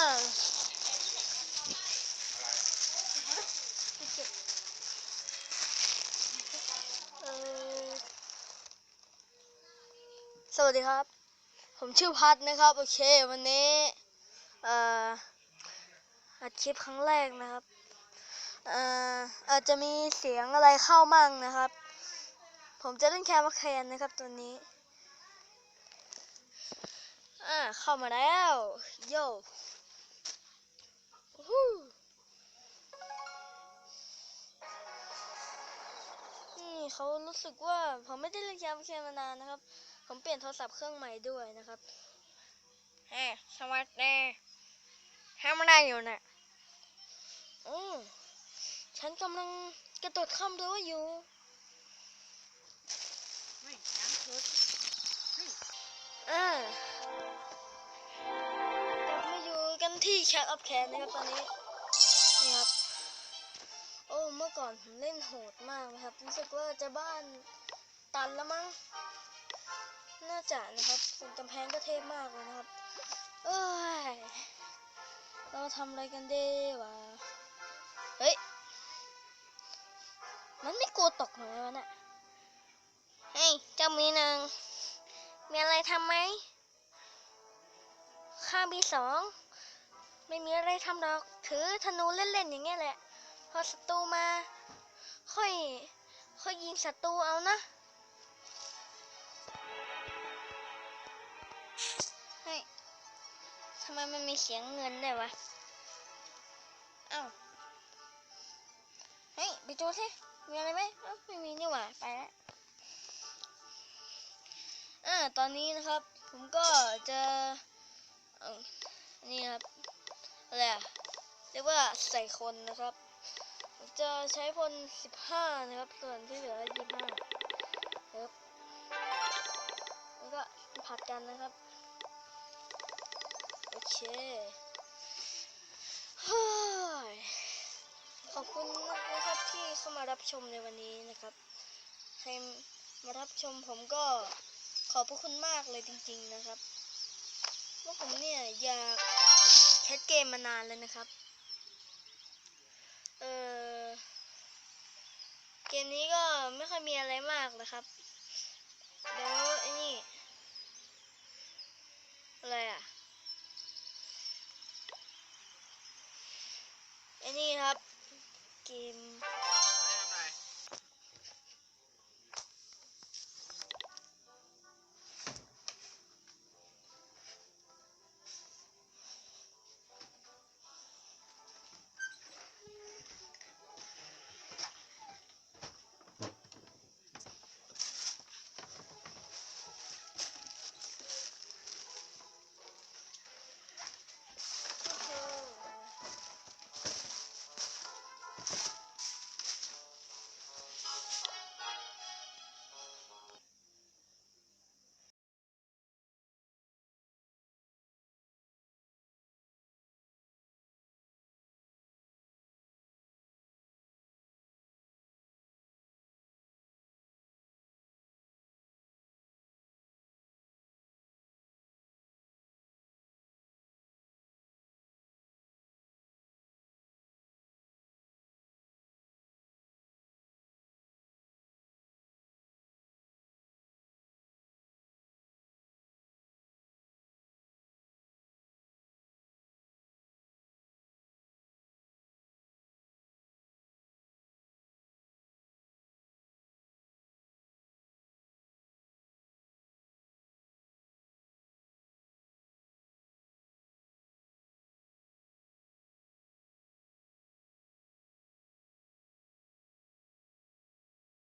สวัสดีครับ ผมชื่อพัดนะครับ โอเค วันนี้เอ่ออัดคลิปครั้งแรกนะครับเอ่ออาจจะมีเสียงอะไรเข้ามั่งนะครับ ผมจะเล่นแคมแคนนะครับตัวนี้อ่าเข้ามาแล้ว โย่ เขารู้สึกว่าผมไม่ได้เล่นแคมแคนมานานนะครับ ผมเปลี่ยนโทรศัพท์เครื่องใหม่ด้วยนะครับเฮ้ยสวัสดีทำอะไรอยู่เนี่ยอืมฉันกำลังกระโดดข้ามรั้วอยู่ไม่ยังเถอะอ่ากลับมาอยู่กันที่แคทออฟแคนนะครับตอนนี้นี่ครับโอ้ เมื่อก่อนผมเล่นโหดมากนะครับ รู้สึกว่าจะบ้านตันแล้วมั้ง น่าจะนะครับส่วนกำแพงก็เทพมากเลยนะครับ เอ้ย เราทำอะไรกันดีวะ เฮ้ย มันไม่กลัวตกหน่อยวะเนี่ยเฮ้ย เจ้ามีหนึ่ง มีอะไรทำไหม ข้ามีสอง ไม่มีอะไรทำหรอก ถือธนูเล่นๆอย่างเงี้ยแหละ พอศัตรูมา ค่อย ค่อยยิงศัตรูเอานะเฮ้ยทำไมมันมีเสียงเงินด้วยวะเอ้าเฮ้ยไปดูสิมีอะไรไหมไม่มีนี่หว่าไปแล้วอ่าตอนนี้นะครับ ผมก็จะอ่อนี่ครับอะไรอะเรียกว่าใส่คนนะครับ จะใช้พลสิบห้านะครับ ส่วนที่เหลือยี่ห้าครับแล้วก็ผัดกันนะครับ โอเคขอบคุณนะครับที่เข้ามารับชมในวันนี้นะครับ ใครมารับชมผมก็ขอบพระคุณมากเลยจริง ๆนะครับว่าผมเนี่ยอยากแคสเกมมานานเลยนะครับ เออเกมนี้ก็ไม่ค่อยมีอะไรมากนะครับ เดี๋ยวไอ้นี่ อะไรอะไอ้นี่ครับ